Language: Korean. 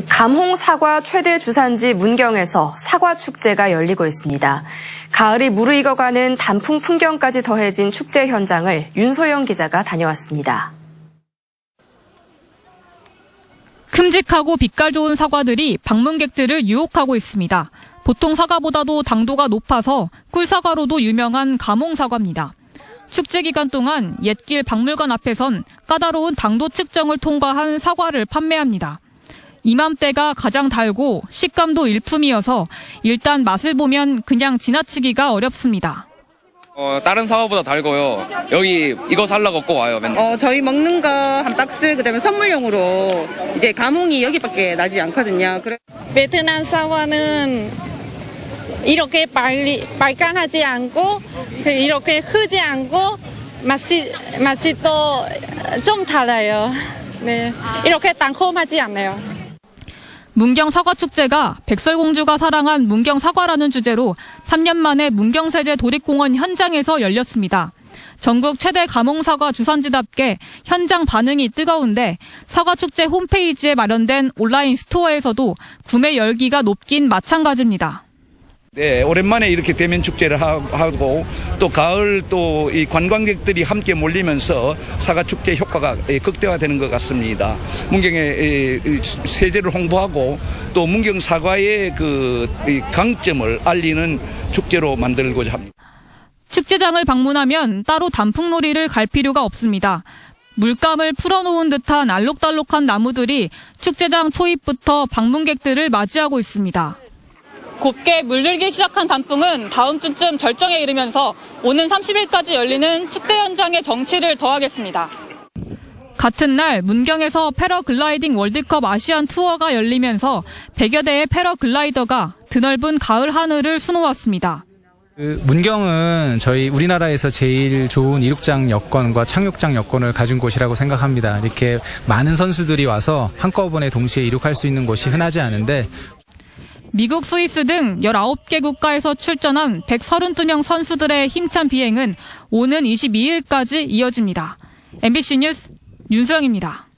감홍 사과 최대 주산지 문경에서 사과 축제가 열리고 있습니다. 가을이 무르익어가는 단풍 풍경까지 더해진 축제 현장을 윤소영 기자가 다녀왔습니다. 큼직하고 빛깔 좋은 사과들이 방문객들을 유혹하고 있습니다. 보통 사과보다도 당도가 높아서 꿀사과로도 유명한 감홍사과입니다. 축제 기간 동안 옛길 박물관 앞에선 까다로운 당도 측정을 통과한 사과를 판매합니다. 이맘때가 가장 달고 식감도 일품이어서 일단 맛을 보면 그냥 지나치기가 어렵습니다. 어, 다른 사과보다 달고요. 여기 이거 살라고 꼭 와요, 맨날. 어, 저희 먹는 거 한 박스, 그 다음에 선물용으로 이제 감홍이 여기밖에 나지 않거든요. 그래 베트남 사과는 이렇게 빨리 빨간하지 않고 그 이렇게 크지 않고 맛이 맛이 또 좀 달라요. 네, 이렇게 달콤하지 않아요. 문경 사과축제가 백설공주가 사랑한 문경 사과라는 주제로 3년 만에 문경세제 도립공원 현장에서 열렸습니다. 전국 최대 감홍사과 주산지답게 현장 반응이 뜨거운데 사과축제 홈페이지에 마련된 온라인 스토어에서도 구매 열기가 높긴 마찬가지입니다. 네, 오랜만에 이렇게 대면 축제를 하- 하고 또 가을 또 이 관광객들이 함께 몰리면서 사과 축제 효과가 예, 극대화되는 것 같습니다. 문경의 예, 이 세제를 홍보하고 또 문경 사과의 그이 강점을 알리는 축제로 만들고자 합니다. 축제장을 방문하면 따로 단풍놀이를 갈 필요가 없습니다. 물감을 풀어놓은 듯한 알록달록한 나무들이 축제장 초입부터 방문객들을 맞이하고 있습니다. 곱게 물들기 시작한 단풍은 다음 주쯤 절정에 이르면서 오는 30일까지 열리는 축제 현장의 정치를 더하겠습니다. 같은 날 문경에서 패러글라이딩 월드컵 아시안 투어가 열리면서 100여 대의 패러글라이더가 드넓은 가을 하늘을 수놓았습니다. 그 문경은 저희 우리나라에서 제일 좋은 이륙장 여건과 착륙장 여건을 가진 곳이라고 생각합니다. 이렇게 많은 선수들이 와서 한꺼번에 동시에 이륙할 수 있는 곳이 흔하지 않은데 미국, 스위스 등 19개 국가에서 출전한 132명 선수들의 힘찬 비행은 오는 22일까지 이어집니다. MBC 뉴스 윤소영입니다.